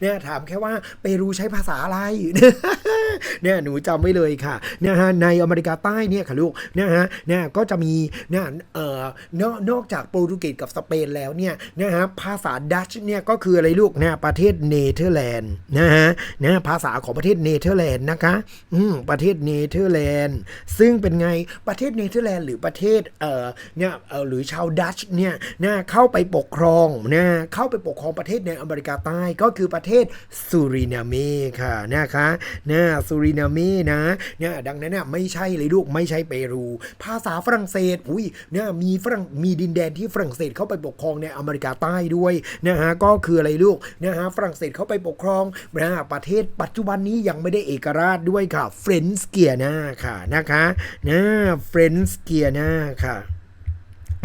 เนี่ยถามแค่ว่าเปรูใช้ภาษาอะไร เนี่ยหนูจำไว้เลยค่ะนะฮะในอเมริกาใต้เนี่ยค่ะลูกนะฮะเนี่ยก็จะมีเนี่ยเอ่อนอกนอกจากโปรตุเกสกับสเปนแล้วเนี่ยนะฮะภาษาดัชเนี่ยก็คืออะไรลูกเนี่ยประเทศเนเธอร์แลนด์นะฮะนะภาษาของประเทศเนเธอร์แลนด์นะคะอืมประเทศเนเธอร์แลนด์ซึ่งเป็นไงประเทศเนเธอร์แลนด์หรือประเทศเอ่อเนี่ยเอ่อหรือชาวดัชเนี่ยนะเข้าไปปกครองนะเข้าไปปกครองประเทศในอเมริกาใต้ก็คือประเทศซูรินาเมค่ะนะคะนะซูริินาเม่นะเนี่ยดังนั้นน่ะไม่ใช่เลยลูกไม่ใช่เปรู ภาษาฝรั่งเศสอุ้ยเนี่ยมีฝรั่งมีดินแดนที่ฝรั่งเศสเข้าไปปกครองในอเมริกาใต้ด้วยนะฮะก็คืออะไรลูกนะฮะฝรั่งเศสเข้าไปปกครองนะประเทศปัจจุบันนี้ยังไม่ได้เอกราชด้วยค่ะเฟรนส์เกียนาค่ะนะคะนะเฟรนส์เกียนาค่ะ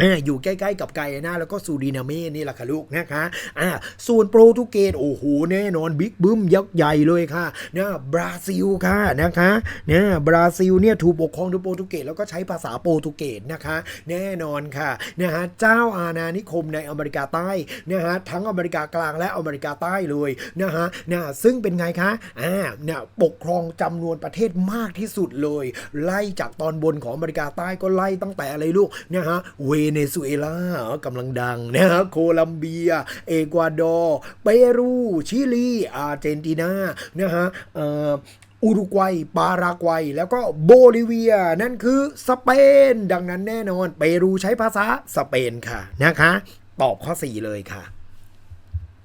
ออยู่ใกล้ๆกับไกอานาแล้วก็ซูรินาเม่นี่แหละค่ะลูกนะคะอ่าส่วนโปรตุเกสโอ้โหแน่นอนบิ๊กบึ้มยักษ์ใหญ่เลยค่ะนะบราซิลค่ะนะคะนะบราซิลเนี่ยถูกปกครองโดยโปรตุเกสแล้วก็ใช้ภาษาโปรตุเกสนะคะ แน่นอนค่ะนะฮะเจ้าอาณานิคมในอเมริกาใต้นะฮะทั้งอเมริกากลางและอเมริกาใต้เลยนะฮะนะซึ่งเป็นไงคะอ่าเนี่ยปกครองจำนวนประเทศมากที่สุดเลย ไล่จากตอนบนของอเมริกาใต้ก็ไล่ตั้งแต่อะไรลูกนะฮะเวเนซุเอลากำลังดังนะฮะโคลัมเบีย เอกวาดอร์เปรู ชิลี อาร์เจนตินานะฮะอุรุกวัย ปารากวัย แล้วก็โบลิเวีย นั่นคือสเปน ดังนั้นแน่นอน เปรูใช้ภาษาสเปนค่ะนะคะ ตอบข้อ 4 เลยค่ะ